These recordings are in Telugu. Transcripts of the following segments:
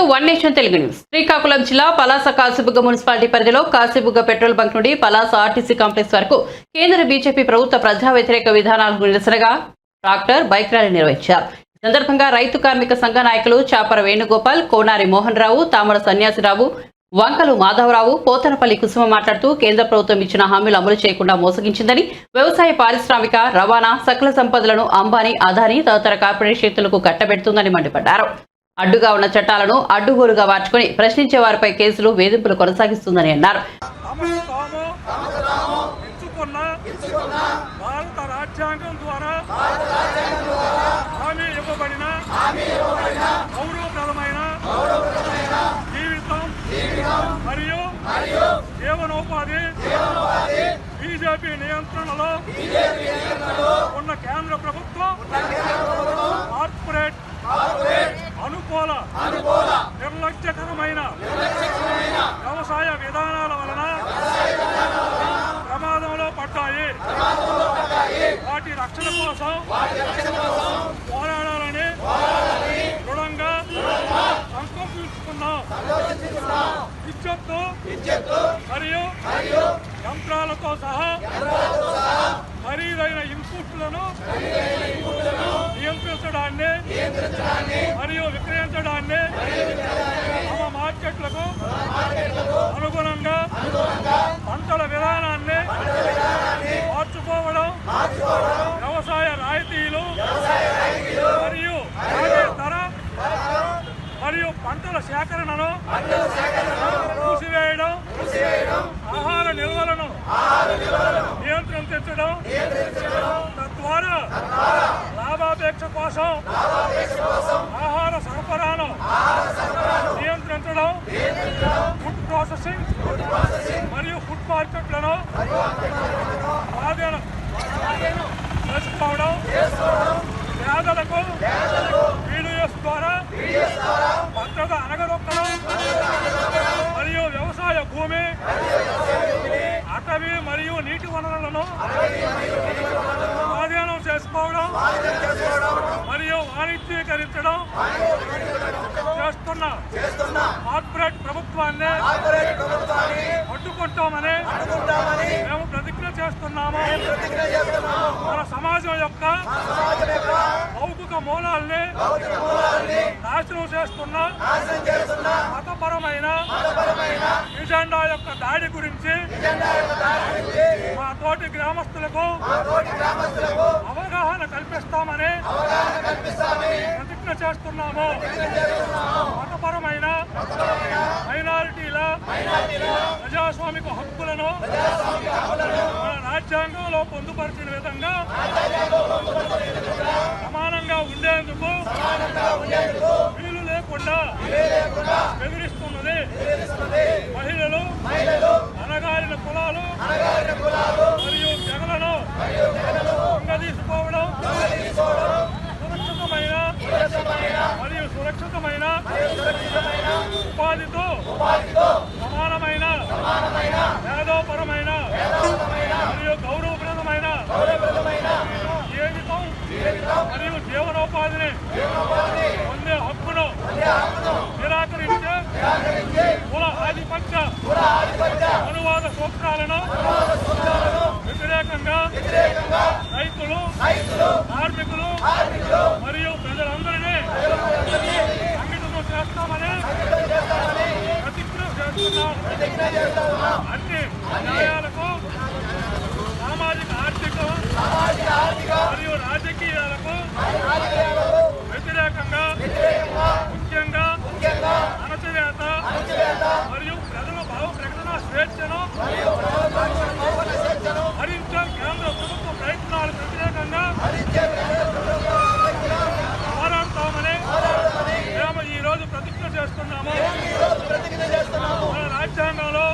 To one nation Telugu news. Srikakulam జిల్లా పలాస కాసిబుగ్గ మున్సిపాలిటీ పరిధిలో కాసిబుగ్గ పెట్రోల్ బంక్ నుండి పలాస ఆర్టీసీ కాంప్లెక్స్ వరకు కేంద్ర బీజేపీ ప్రభుత్వ ప్రజా వ్యతిరేక విధానాలకు నిరసనగా ట్రాక్టర్ బైక్ ర్యాలీ నిర్వహించారు. సందర్భంగా రైతు కార్మిక సంఘ నాయకులు చాపర వేణుగోపాల్ కోనారి మోహన్ రావు తామర సన్యాసిరావు వంకలు మాధవరావు పోతనపల్లి కుసుమ మాట్లాడుతూ కేంద్ర ప్రభుత్వం ఇచ్చిన హామీలు అమలు చేయకుండా మోసగించిందని వ్యవసాయ పారిశ్రామిక రవాణా సకల సంపదలను అంబానీ అదానీ తదితర కార్పొరేట్ శక్తులకు కట్టబెడుతుందని మండిపడ్డారు. అడ్డుగా ఉన్న చట్టాలను అడ్డుగోలుగా మార్చుకుని ప్రశ్నించే వారిపై కేసులు వేధింపులు కొనసాగిస్తుందని అన్నారు. భారత ద్వారా మరియు జీవనోపాధి బీజేపీ నియంత్రణలో ఉన్న కేంద్ర ప్రభుత్వం కార్పొరేట్ అనుకూల నిర్లక్ష్యకరమైన వ్యవసాయ విధానాల వలన ప్రమాదంలో పడ్డాయి. వాటి రక్షణ కోసం పోరాడాలని దృఢంగా సంకల్పించుకున్నాం విద్యుత్తు మరియు యంత్రాలతో సహా ఖరీదైన ఇన్పుట్లను నియంత్రించడాన్ని మరియు విక్రయించడాన్ని తమ మార్కెట్లకు అనుగుణంగా పంటల విధానాన్ని మార్చుకోవడం వ్యవసాయ రాయితీలు మరియు ధర మరియు పంటల సేకరణను మూసివేయడం ఆహార నిల్వలను నియంత్రించడం తద్వారా లాభాపేక్ష కోసం ఆహార సరఫరాను నియంత్రించడం ఫుడ్ ప్రాసెసింగ్ మరియు ఫుడ్ మార్కెట్లను స్వాధీనం చేసుకోవడం పేదలకు పీడిఎస్ ద్వారా భద్రత అనగదొక్కడం మరియు వ్యవసాయ భూమి అటవీ మరియు నీటి వనరులను చేసుకోవడం మరియు వాణిజ్యీకరించడం చేస్తున్న. కార్పొరేట్ ప్రభుత్వాన్ని అడ్డుకుంటామని మేము ప్రతిజ్ఞ చేస్తున్నాము. మన సమాజం యొక్క లౌకిక మూలాల్ని నాశనం చేస్తున్న మతపరమైన ఎజెండా యొక్క దాడి గురించి మా తోటి గ్రామస్తులకు అవగాహన కల్పిస్తామని ప్రతిజ్ఞ చేస్తున్నాము. మతపరమైన మైనారిటీల ప్రజాస్వామిక హక్కులను మన రాజ్యాంగంలో పొందుపరిచిన విధంగా సమానంగా ఉండేందుకు వీలు లేకుండా బెదిరిస్తున్నది మహిళలు అనగారిన కులాలు మరియు తెగలను తీసుకోవడం సురక్షితమైన మరియు సురక్షితమైన ఉపాధితో నిరాకరించే కుల ఆధిపత్య అనువాద సూత్రాలను వ్యతిరేకంగా రైతులు కార్మికులు మరియు ప్రజలందరినీ సంఘటితం చేస్తామని ప్రతిజ్ఞ చేస్తున్నాం. అన్ని న్యాయాలకు సామాజిక ఆర్థిక మరియు రాజకీయాలకు వ్యతిరేకంగా ముఖ్యంగా అణచివేత మరియు ప్రజల భావ ప్రకటన స్వేచ్ఛను హరించే కేంద్ర ప్రభుత్వ ప్రయత్నాలకు వ్యతిరేకంగా పోరాడతామని మేము ఈ రోజు ప్రతిజ్ఞ చేస్తున్నాము మన రాజ్యాంగంలో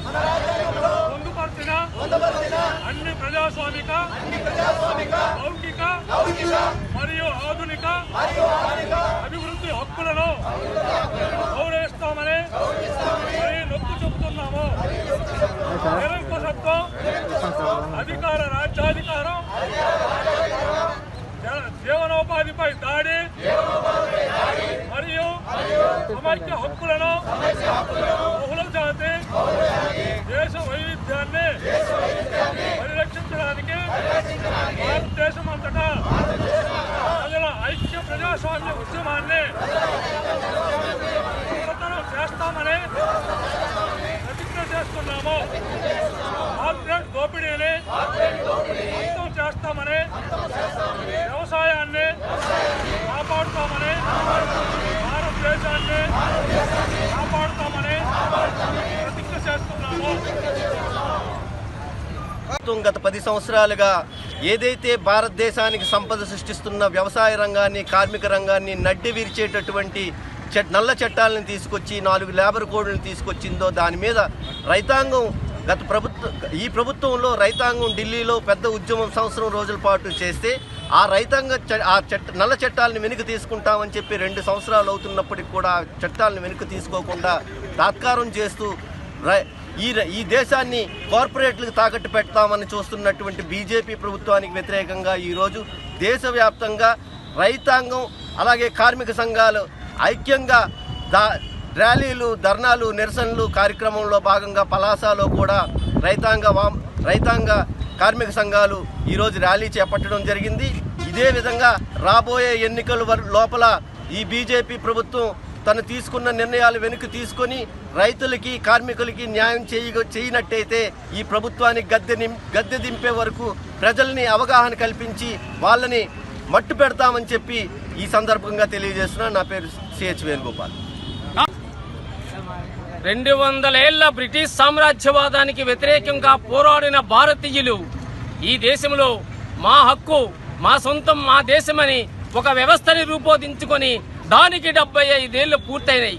పొందుపరిచిన అన్ని ప్రజాస్వామిక లౌకిక మరియు ఆధునిక అభివృద్ధి హక్కులను గౌరవిస్తామని మరి నొక్కి చెబుతున్నాము నిరంకుశత్వం అధికార రాజ్యాధికారం జీవనోపాధిపై దాడి సమాజ హక్కులను బహుళ జాతి దేశ వైవిధ్యాన్ని పరిరక్షించడానికి భారతదేశం అంతటా ప్రజల ఐక్య ప్రజాస్వామ్య ఉద్యమాన్ని చేస్తామని ప్రతిజ్ఞ చేస్తున్నాము కార్పొరేట్ దోపిడీని అంతం చేస్తామని వ్యవసాయాన్ని కాపాడుతామనే ప్రభుత్వం గత పది సంవత్సరాలుగా ఏదైతే భారతదేశానికి సంపద సృష్టిస్తున్న వ్యవసాయ రంగాన్ని కార్మిక రంగాన్ని నడ్డి విరిచేటటువంటి నల్ల చట్టాలను తీసుకొచ్చి నాలుగు లేబర్ కోడ్లను తీసుకొచ్చిందో దాని మీద రైతాంగం గత ప్రభుత్వం ఈ ప్రభుత్వంలో రైతాంగం ఢిల్లీలో పెద్ద ఉద్యమం సంవత్సరం రోజుల పాటు చేస్తే ఆ రైతాంగ చ- ఆ చట్ట నల్ల చట్టాలను వెనుక తీసుకుంటామని చెప్పి రెండు సంవత్సరాలు అవుతున్నప్పటికి కూడా చట్టాలను వెనుక తీసుకోకుండా తాత్కారం చేస్తూ రై- ఈ ఈ దేశాన్ని కార్పొరేట్లకు తాకట్టు పెడతామని చూస్తున్నటువంటి బీజేపీ ప్రభుత్వానికి వ్యతిరేకంగా ఈరోజు దేశవ్యాప్తంగా రైతాంగం అలాగే కార్మిక సంఘాలు ఐక్యంగా దా ర్యాలీలు ధర్నాలు నిరసనలు కార్యక్రమంలో భాగంగా పలాసలో కూడా రైతాంగ వామ్ రైతాంగ కార్మిక సంఘాలు ఈరోజు ర్యాలీ చేపట్టడం జరిగింది. ఇదే విధంగా రాబోయే ఎన్నికల లోపల ఈ బీజేపీ ప్రభుత్వం తను తీసుకున్న నిర్ణయాలు వెనుక తీసుకొని రైతులకి కార్మికులకి న్యాయం చేయ చేయనట్టయితే ఈ ప్రభుత్వానికి గద్దె నిం- గద్దె దింపే వరకు ప్రజల్ని అవగాహన కల్పించి వాళ్ళని మట్టు పెడతామని చెప్పి ఈ సందర్భంగా తెలియజేస్తున్నా. నా పేరు సిహెచ్ వేణుగోపాల్. రెండు వందలేళ్ళ బ్రిటిష్ సామ్రాజ్యవాదానికి వ్యతిరేకంగా పోరాడిన భారతీయులు ఈ దేశంలో మా హక్కు మా సొంతం మా దేశమని ఒక వ్యవస్థని రూపొందించుకొని దానికి డెబ్బై ఐదేళ్ళు పూర్తయినాయి.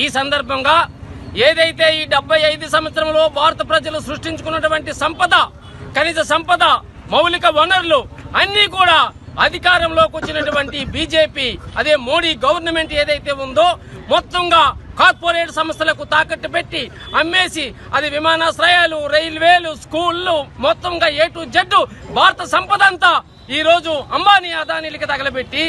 ఈ సందర్భంగా ఏదైతే ఈ డెబ్బై ఐదు సంవత్సరంలో భారత ప్రజలు సృష్టించుకున్నటువంటి సంపద ఖనిజ సంపద మౌలిక వనరులు అన్నీ కూడా అధికారంలోకి వచ్చినటువంటి బీజేపీ అదే మోడీ గవర్నమెంట్ ఏదైతే ఉందో మొత్తంగా కార్పొరేట్ సంస్థలకు తాకట్టు పెట్టి అమ్మేసి అది విమానాశ్రయాలు రైల్వేలు స్కూళ్ళు మొత్తంగా ఏ టు జెడ్ భారత సంపద అంతా ఈ రోజు అంబానీ అదానీలకి తగలబెట్టి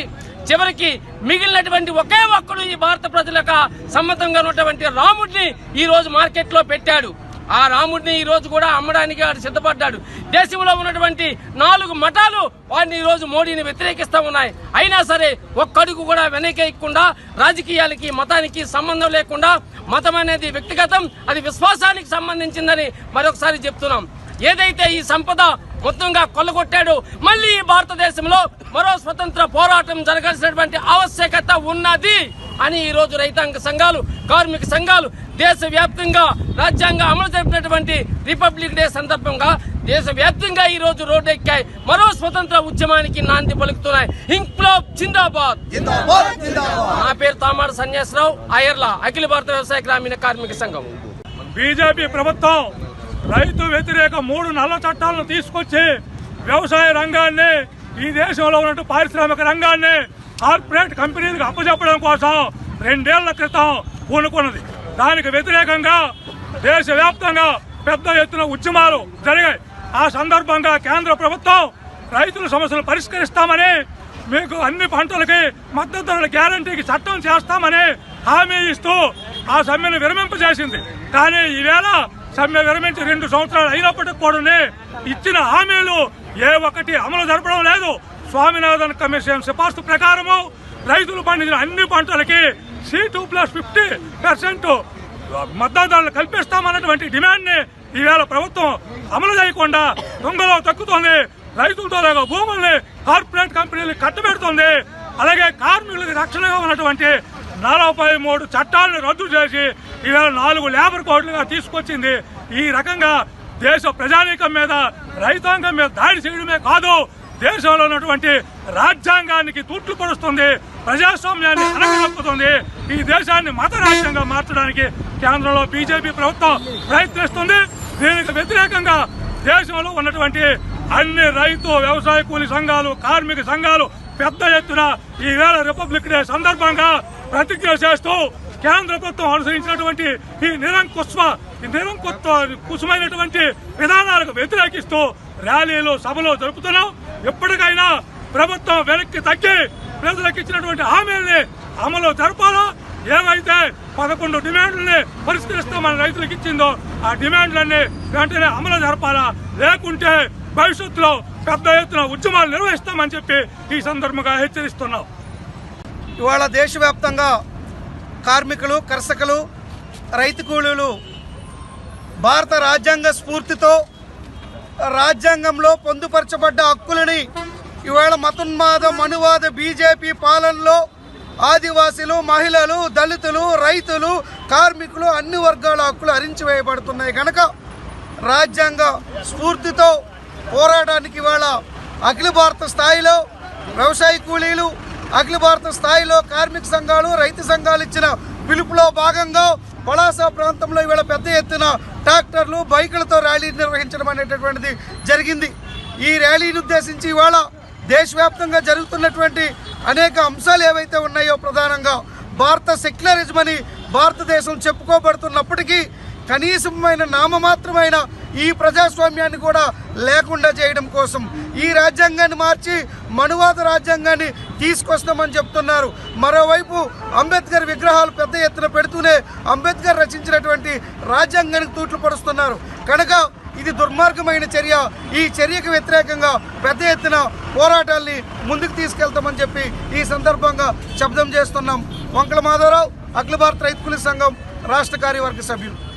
చివరికి మిగిలినటువంటి ఒకే ఒక్కడు ఈ భారత ప్రజలకు సమ్మతంగా ఉన్నటువంటి రాముడిని ఈ రోజు మార్కెట్లో పెట్టాడు. ఆ రాముడిని ఈ రోజు కూడా అమ్మడానికి వాడు సిద్ధపడ్డాడు. దేశంలో ఉన్నటువంటి నాలుగు మఠాలు వాడిని ఈ రోజు మోడీని వ్యతిరేకిస్తా ఉన్నాయి. అయినా సరే ఒక్కడుగు కూడా వెనకేయకుండా రాజకీయాలకి మతానికి సంబంధం లేకుండా మతం అనేది వ్యక్తిగతం అది విశ్వాసానికి సంబంధించిందని మరొకసారి చెప్తున్నాం. ఏదైతే ఈ సంపద మొత్తంగా కొల్లగొట్టాడు. మళ్ళీ భారతదేశంలో మరో స్వతంత్ర పోరాటం జరగాల్సినటువంటి ఆవశ్యకత ఉన్నది అని ఈ రోజు రైతాంగ సంఘాలు కార్మిక సంఘాలు దేశవ్యాప్తంగా రాజ్యాంగం అమలు జరిపినటువంటి రిపబ్లిక్ డే సందర్భంగా దేశవ్యాప్తంగా ఈ రోజు రోడ్డు ఎక్కాయి మరో స్వతంత్ర ఉద్యమానికి నాంది పలుకుతున్నాయి. ఇంక్లాబ్ జిందాబాద్. నా పేరు తామాడు సన్యాసరావు అయర్ల అఖిల భారత వ్యవసాయ గ్రామీణ కార్మిక సంఘం. బీజేపీ ప్రభుత్వం రైతు వ్యతిరేక మూడు నల్ల చట్టాలను తీసుకొచ్చి వ్యవసాయ రంగాన్ని ఈ దేశంలో ఉన్న పారిశ్రామిక రంగాన్ని కార్పొరేట్ కంపెనీలకు అప్పచెప్పడం కోసం రెండేళ్ళ క్రితం పూనుకున్నది. దానికి వ్యతిరేకంగా దేశవ్యాప్తంగా పెద్ద ఎత్తున ఉద్యమాలు జరిగాయి. ఆ సందర్భంగా కేంద్ర ప్రభుత్వం రైతుల సమస్యలు పరిష్కరిస్తామని మీకు అన్ని పంటలకి మద్దతు ధరల గ్యారంటీకి చట్టం చేస్తామని హామీ ఇస్తూ ఆ సమ్మెను విరమింపజేసింది. కానీ ఈవేళ సమ్మె విరమించి రెండు సంవత్సరాలు అయినప్పటికీ కూడా ఇచ్చిన హామీలు ఏ ఒక్కటి అమలు జరపడం లేదు. స్వామినాథన్ కమిషన్ సిఫార్సు ప్రకారము రైతులు పండించిన అన్ని పంటలకి C two plus fifty percent మద్దతు కల్పిస్తామన్నటువంటి డిమాండ్ని ఈవేళ ప్రభుత్వం అమలు చేయకుండా దొంగలో తక్కుతోంది. రైతులతో లేక భూముల్ని కార్పొరేట్ కంపెనీలు కట్టబెడుతుంది. అలాగే కార్మికులకు రక్షణగా ఉన్నటువంటి నలభై మూడు చట్టాలను రద్దు చేసి ఈవేళ నాలుగు లేబర్ కోడ్లుగా తీసుకొచ్చింది. ఈ రకంగా దేశ ప్రజానీకం మీద రైతాంగం మీద దాడి చేయడమే కాదు దేశంలో ఉన్నటువంటి రాజ్యాంగానికి తూట్లు పడుస్తుంది ప్రజాస్వామ్యాన్ని అనగనొక్కుతుంది ఈ దేశాన్ని మత రాజ్యంగా మార్చడానికి కేంద్రంలో బీజేపీ ప్రభుత్వం ప్రయత్నిస్తుంది. దీనికి వ్యతిరేకంగా దేశంలో ఉన్నటువంటి అన్ని రైతు వ్యవసాయ కూలి సంఘాలు కార్మిక సంఘాలు పెద్ద ఎత్తున ఈ రిపబ్లిక్ డే సందర్భంగా ప్రతిజ్ఞ చేస్తూ కేంద్ర ప్రభుత్వం అనుసరించినటువంటి ఈ నిరంకుశ ఈ నిరంకుశ కుశమైనటువంటి విధానాలకు వ్యతిరేకిస్తూ ర్యాలీలు సభలు జరుపుతున్నాం. ఎప్పటికైనా ప్రభుత్వం వెనక్కి తగ్గి ప్రజలకు ఇచ్చినటువంటి హామీల్ని అమలు జరపాలో? ఏమైతే పదకొండు డిమాండ్లని పరిష్కరిస్తామని రైతులకు ఇచ్చిందో ఆ డిమాండ్లన్నీ వెంటనే అమలు జరపాలా? లేకుంటే భవిష్యత్తులో పెద్ద ఎత్తున ఉద్యమాలు నిర్వహిస్తామని చెప్పి ఈ సందర్భంగా హెచ్చరిస్తున్నాం. ఇవాళ దేశవ్యాప్తంగా కార్మికులు కర్షకులు రైతు కూలీలు భారత రాజ్యాంగ స్ఫూర్తితో రాజ్యాంగంలో పొందుపరచబడ్డ హక్కులని ఇవాళ మతోన్మాద మనువాద బీజేపీ పాలనలో ఆదివాసీలు మహిళలు దళితులు రైతులు కార్మికులు అన్ని వర్గాల హక్కులు హరించివేయబడుతున్నాయి కనుక రాజ్యాంగ స్ఫూర్తితో పోరాటానికి ఇవాళ అఖిల భారత స్థాయిలో వ్యవసాయ కూలీలు అఖిల భారత స్థాయిలో కార్మిక సంఘాలు రైతు సంఘాలు ఇచ్చిన పిలుపులో భాగంగా పలాస ప్రాంతంలో ఇవాళ పెద్ద ఎత్తున ట్రాక్టర్లు బైకులతో ర్యాలీ నిర్వహించడం అనేటటువంటిది జరిగింది. ఈ ర్యాలీని ఉద్దేశించి ఇవాళ దేశవ్యాప్తంగా జరుగుతున్నటువంటి అనేక అంశాలు ఏవైతే ఉన్నాయో ప్రధానంగా భారత సెక్యులరిజం అని భారతదేశం చెప్పుకోబడుతున్నప్పటికీ కనీసమైన నామమాత్రమైన ఈ ప్రజాస్వామ్యాన్ని కూడా లేకుండా చేయడం కోసం ఈ రాజ్యాంగాన్ని మార్చి మనువాద రాజ్యాంగాన్ని తీసుకొస్తామని చెప్తున్నారు. మరోవైపు అంబేద్కర్ విగ్రహాలు పెద్ద ఎత్తున పెడుతూనే అంబేద్కర్ రచించినటువంటి రాజ్యాంగానికి తూట్లు పడుస్తున్నారు కనుక ఇది దుర్మార్గమైన చర్య. ఈ చర్యకు వ్యతిరేకంగా పెద్ద ఎత్తున పోరాటాల్ని ముందుకు తీసుకెళ్తామని చెప్పి ఈ సందర్భంగా శబ్దం చేస్తున్నాం. వంకల మాధవరావు అఖిల భారత రైతు సంఘం రాష్ట్ర కార్యవర్గ సభ్యులు.